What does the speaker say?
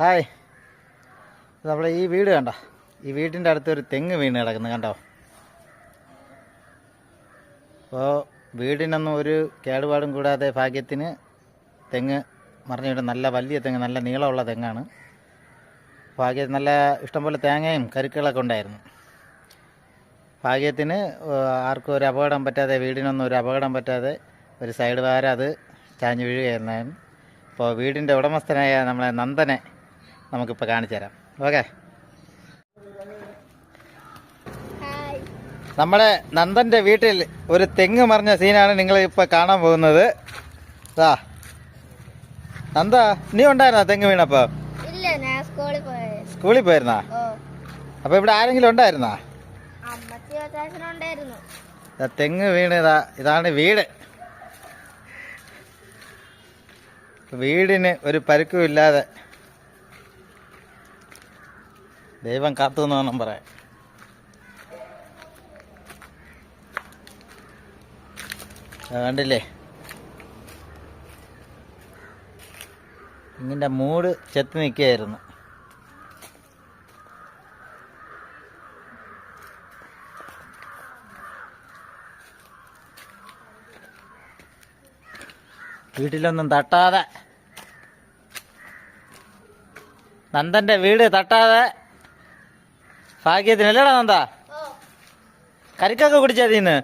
Hi. നമ്മളെ ഈ വീട് കണ്ട? ഈ വീടിന്റെ അടുത്തൊരു തെങ്ങ് വീണ് കിടക്കുന്നു കണ്ടോ? അപ്പോൾ വീടിനൊന്നും ഒരു കേടുപാടും കൂടാതെ ഭാഗ്യത്തിന് തെങ്ങ് മറിഞ്ഞിട്ട് നല്ല വലിയ തെങ്ങ് നല്ല നീളമുള്ള തെങ്ങാണ്. ഭാഗ്യത്തിന് നല്ല ഇഷ്ടംപോലെ തേങ്ങയും കരുക്കളൊക്കെ ഉണ്ടായിരുന്നു. ഭാഗ്യത്തിന് ആർക്കും ഒരു അപകടം പറ്റാതെ വീടിനൊന്നും ഒരു അപകടം പറ്റാതെ ഒരു സൈഡ് വാര അത് ചാഞ്ഞു വീഴുകയായിരുന്നു. അപ്പോൾ വീടിന്റെ ഉടമസ്ഥനായ നമ്മളെ നന്ദനെ നമുക്കിപ്പോൾ കാണിച്ചു തരാം. ഓക്കെ? നമ്മുടെ നന്ദന്റെ വീട്ടിൽ ഒരു തെങ്ങ് മറിഞ്ഞ സീനാണ് നിങ്ങൾ ഇപ്പോൾ കാണാൻ പോകുന്നത്. ആ നന്ദ നീ ഉണ്ടായിരുന്നോ തെങ്ങ് വീണപ്പോ? സ്കൂളിൽ പോയിരുന്ന? അപ്പൊ ഇവിടെ ആരെങ്കിലും ഉണ്ടായിരുന്നാ? തെങ്ങ് വീണ് ഇതാ ഇതാണ് വീട്. വീടിന് ഒരു പരുക്കും ഇല്ലാതെ ദൈവം കാത്തു എന്ന് വേണം പറയാം കണ്ടില്ലേ? ഇങ്ങിന്റെ മൂട് ചെത്തി നിൽക്കുകയായിരുന്നു. വീട്ടിലൊന്നും തട്ടാതെ. നന്ദന്റെ വീട് തട്ടാതെ. பாக்கியத்தின் இல்லடா வந்தா. கறிக்காக்க குடிச்சாதீன்னு.